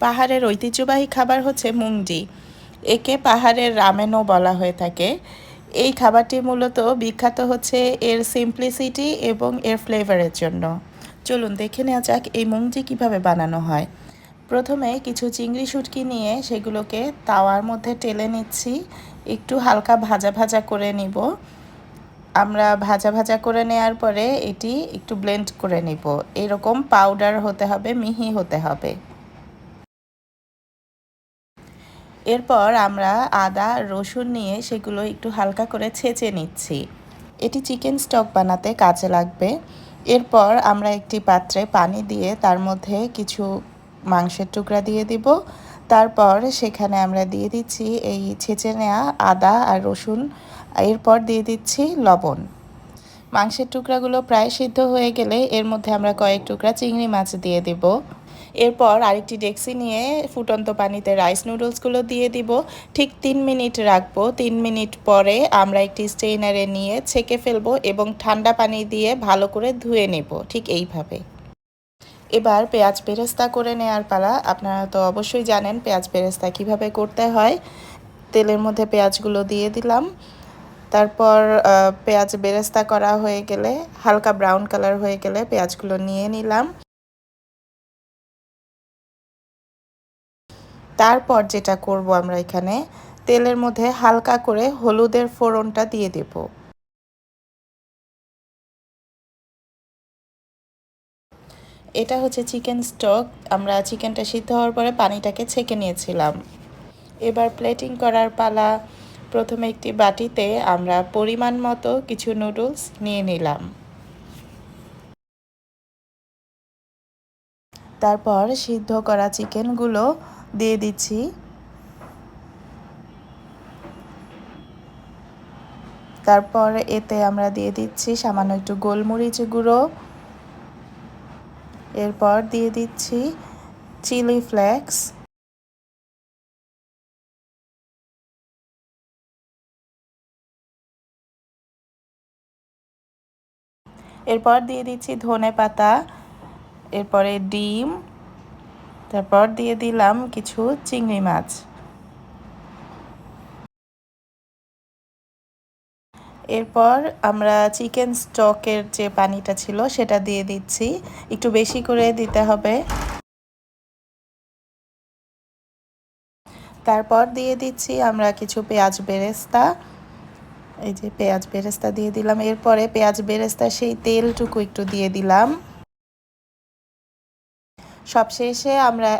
পাহাড়ের ঐতিহ্যবাহী খাবার হচ্ছে মুংজি একে পাহাড়ের রামেনও বলা হয়ে থাকে। এই খাবারটি মূলত বিখ্যাত হচ্ছে এর সিম্পলিসিটি এবং এর ফ্লেভারের জন্য। চলুন দেখে নেওয়া যাক এই মুংজি কীভাবে বানানো হয়। প্রথমে কিছু চিংড়ি শুটকি নিয়ে সেগুলোকে তাওয়ার মধ্যে টেলে নিচ্ছি। একটু হালকা ভাজা ভাজা করে নিব। আমরা ভাজা ভাজা করে নেওয়ার পরে এটি একটু ব্লেন্ড করে নিব। এরকম পাউডার হতে হবে, মিহি হতে হবে। এরপর আমরা আদা, রসুন নিয়ে সেগুলো একটু হালকা করে ছেঁচে নিচ্ছি। এটি চিকেন স্টক বানাতে কাজে লাগবে। এরপর আমরা একটি পাত্রে পানি দিয়ে তার মধ্যে কিছু মাংসের টুকরা দিয়ে দিব। তারপর সেখানে আমরা দিয়ে দিচ্ছি এই ছেঁচে নেওয়া আদা আর রসুন। এরপর দিয়ে দিচ্ছি লবণ। মাংসের টুকরাগুলো প্রায় সিদ্ধ হয়ে গেলে এর মধ্যে আমরা কয়েক টুকরা চিংড়ি মাছ দিয়ে দেব। এরপর আরেকটি ডেক্সি নিয়ে ফুটন্ত পানিতে রাইস নুডলসগুলো দিয়ে দিব। ঠিক তিন মিনিট রাখব। তিন মিনিট পরে আমরা একটি স্টেইনারে নিয়ে ছেঁকে ফেলব এবং ঠান্ডা পানি দিয়ে ভালো করে ধুয়ে নেব। ঠিক এইভাবে। এবার পেঁয়াজ বেরেস্তা করে নেওয়ার পালা। আপনারা তো অবশ্যই জানেন পেঁয়াজ বেরেস্তা কীভাবে করতে হয়। তেলের মধ্যে পেঁয়াজগুলো দিয়ে দিলাম। তারপর পেঁয়াজ বেরেস্তা করা হয়ে গেলে, হালকা ব্রাউন কালার হয়ে গেলে পেঁয়াজগুলো নিয়ে নিলাম। তারপর যেটা করব আমরা এখানে, তেলের মধ্যে হালকা করে হলুদের ফোড়নটা দিয়ে দেব। এটা হচ্ছে চিকেন স্টক। আমরা চিকেনটা সিদ্ধ হওয়ার পরে পানিটাকে ছেঁকে নিয়েছিলাম। এবার প্লেটিং করার পালা, প্রথমে একটি বাটিতে আমরা পরিমাণ মতো কিছু নুডলস নিয়ে নিলাম। তারপর সিদ্ধ করা চিকেনগুলো দিয়ে দিচ্ছি। তারপর এতে আমরা দিয়ে দিচ্ছি সামান্য একটু গোলমরিচ গুঁড়ো। এরপর দিয়ে দিচ্ছি চিলি ফ্লেক্স। এরপর দিয়ে দিচ্ছি ধনে পাতা এরপরে ডিম। তারপর দিয়ে দিলাম কিছু চিংড়ি মাছ। এরপর আমরা চিকেন স্টকের যে পানিটা ছিল সেটা দিয়ে দিচ্ছি। একটু বেশি করে দিতে হবে। তারপর দিয়ে দিচ্ছি আমরা কিছু পেঁয়াজ বেরেস্তা। এই যে পেঁয়াজ বেরেস্তা দিয়ে দিলাম। এরপরে পেঁয়াজ বেরেস্তা সেই তেলটুকু একটু দিয়ে দিলাম। সবশেষে আমরা